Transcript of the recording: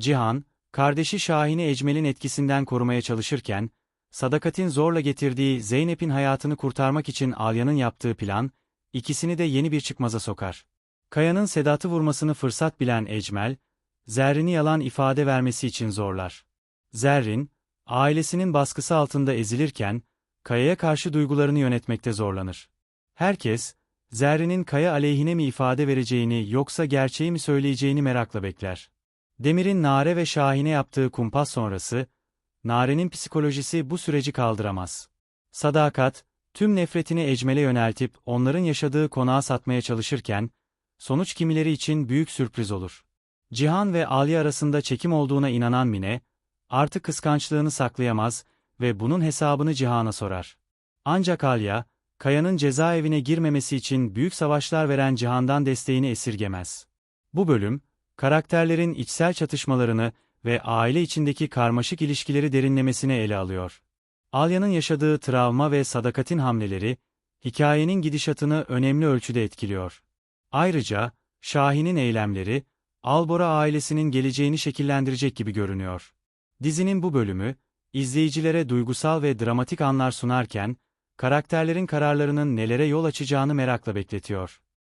Cihan, kardeşi Şahin'i Ecmel'in etkisinden korumaya çalışırken, Sadakat'in zorla getirdiği Zeynep'in hayatını kurtarmak için Alya'nın yaptığı plan, ikisini de yeni bir çıkmaza sokar. Kaya'nın Sedat'ı vurmasını fırsat bilen Ecmel, Zerrin'i yalan ifade vermesi için zorlar. Zerrin, ailesinin baskısı altında ezilirken, Kaya'ya karşı duygularını yönetmekte zorlanır. Herkes, Zerrin'in Kaya aleyhine mi ifade vereceğini yoksa gerçeği mi söyleyeceğini merakla bekler. Demir'in Nare ve Şahin'e yaptığı kumpas sonrası, Nare'nin psikolojisi bu süreci kaldıramaz. Sadakat, tüm nefretini Ecmel'e yöneltip onların yaşadığı konağı satmaya çalışırken, sonuç kimileri için büyük sürpriz olur. Cihan ve Ali arasında çekim olduğuna inanan Mine, artık kıskançlığını saklayamaz ve bunun hesabını Cihan'a sorar. Ancak Alya, Kaya'nın cezaevine girmemesi için büyük savaşlar veren Cihan'dan desteğini esirgemez. Bu bölüm, karakterlerin içsel çatışmalarını ve aile içindeki karmaşık ilişkileri derinlemesine ele alıyor. Alya'nın yaşadığı travma ve sadakatin hamleleri, hikayenin gidişatını önemli ölçüde etkiliyor. Ayrıca, Şahin'in eylemleri, Albora ailesinin geleceğini şekillendirecek gibi görünüyor. Dizinin bu bölümü, izleyicilere duygusal ve dramatik anlar sunarken, karakterlerin kararlarının nelere yol açacağını merakla bekletiyor.